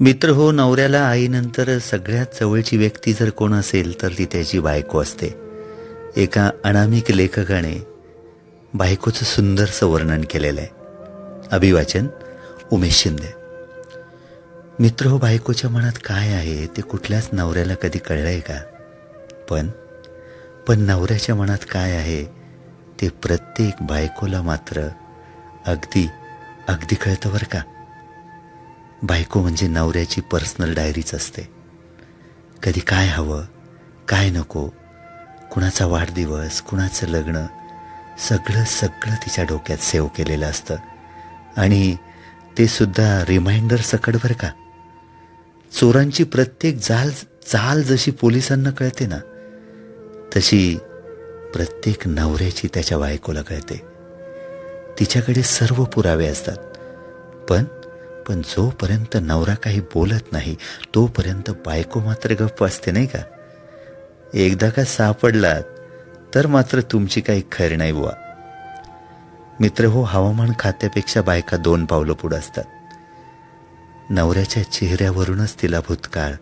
मित्र हो नवऱ्याला आईनंतर सगळ्यात जवळची व्यक्ती जर कोण असेल तर ती त्याची बायको असते. एका अनामिक लेखकाने बायकोचं सुंदरसं वर्णन केलेलं आहे. अभिवाचन उमेश शिंदे. मित्र हो बायकोच्या मनात काय आहे ते कुठल्याच नवऱ्याला कधी कळलंय का? पण पण नवऱ्याच्या मनात काय आहे ते प्रत्येक बायकोला मात्र अगदी अगदी कळतं बरं का? बायको म्हणजे नवऱ्याची पर्सनल डायरीच असते. कधी काय हवं काय नको कुणाचा वाढदिवस कुणाचं लग्न सगळं सगळं तिच्या डोक्यात सेव्ह केलेलं असतं. आणि ते सुद्धा रिमाइंडर सकट बरं का? चोरांची प्रत्येक जाल चाल जशी पोलिसांना कळते ना तशी प्रत्येक नवऱ्याची त्याच्या बायकोला कळते. तिच्याकडे सर्व पुरावे असतात. पण पण जोपर्यंत नवरा काही बोलत नाही तोपर्यंत बायको मात्र गप्प असते नाही का? एकदा का सापडलात तर मात्र तुमची काही खरी नाही बुवा. मित्र हो हवामान खात्यापेक्षा बायका दोन पावलं पुढं असतात. नवऱ्याच्या चेहऱ्यावरूनच तिला भूतकाळ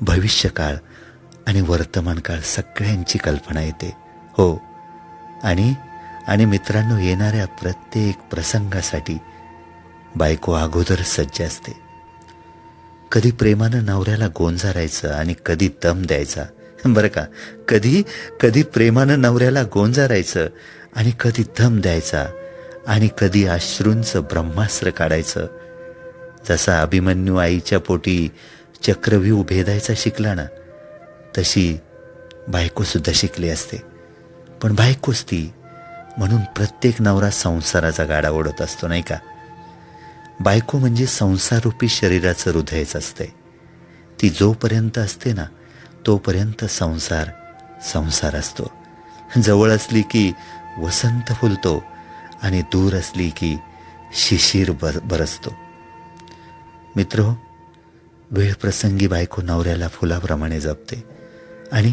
भविष्यकाळ आणि वर्तमान काळ सगळ्यांची कल्पना येते. हो आणि आणि मित्रांनो येणाऱ्या प्रत्येक प्रसंगासाठी बायको अगोदर सज्ज असते. कधी प्रेमानं नवऱ्याला गोंजारायचं आणि कधी दम द्यायचा. बरं का? कधी कधी प्रेमानं नवऱ्याला गोंजारायचं आणि कधी दम द्यायचा आणि कधी अश्रूंचं ब्रह्मास्त्र काढायचं. जसा अभिमन्यू आईच्या पोटी चक्रव्यूह भेदायचा शिकला ना तशी बायकोसुद्धा शिकली असते. पण बायकोच ती म्हणून प्रत्येक नवरा संसाराचा गाडा ओढत असतो नाही का? बायको म्हणजे संसाररूपी शरीराचं हृदयच असते. ती जोपर्यंत असते ना तोपर्यंत संसार संसार असतो. जवळ असली की वसंत फुलतो आणि दूर असली की शिशिर बर बरसतो. मित्र वेळ प्रसंगी बायको नवऱ्याला फुलाप्रमाणे जपते आणि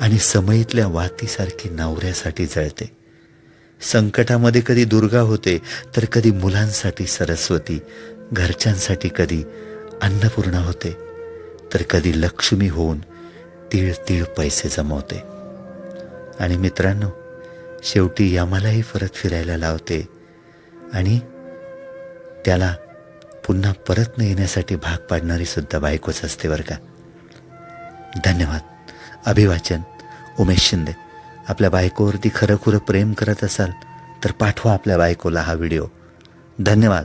आणि समयीतल्या वातीसारखी नवऱ्यासाठी जळते. संकटामध्ये कधी दुर्गा होते तर कधी मुलांसाठी सरस्वती घरच्यांसाठी कधी अन्नपूर्णा होते तर कधी लक्ष्मी होऊन तीळ तीळ पैसे जमवते. आणि मित्रांनो शेवटी यमालाही परत फिरायला लावते आणि त्याला पुन्हा परत न येण्यासाठी भाग पाडणारी सुद्धा बायकोच असते बरं का. धन्यवाद. अभिवाचन उमेश शिंदे. आपल्या बायकोवरती खरं खुरं प्रेम करत असाल तर पाठवा आपल्या बायकोला हा व्हिडिओ. धन्यवाद.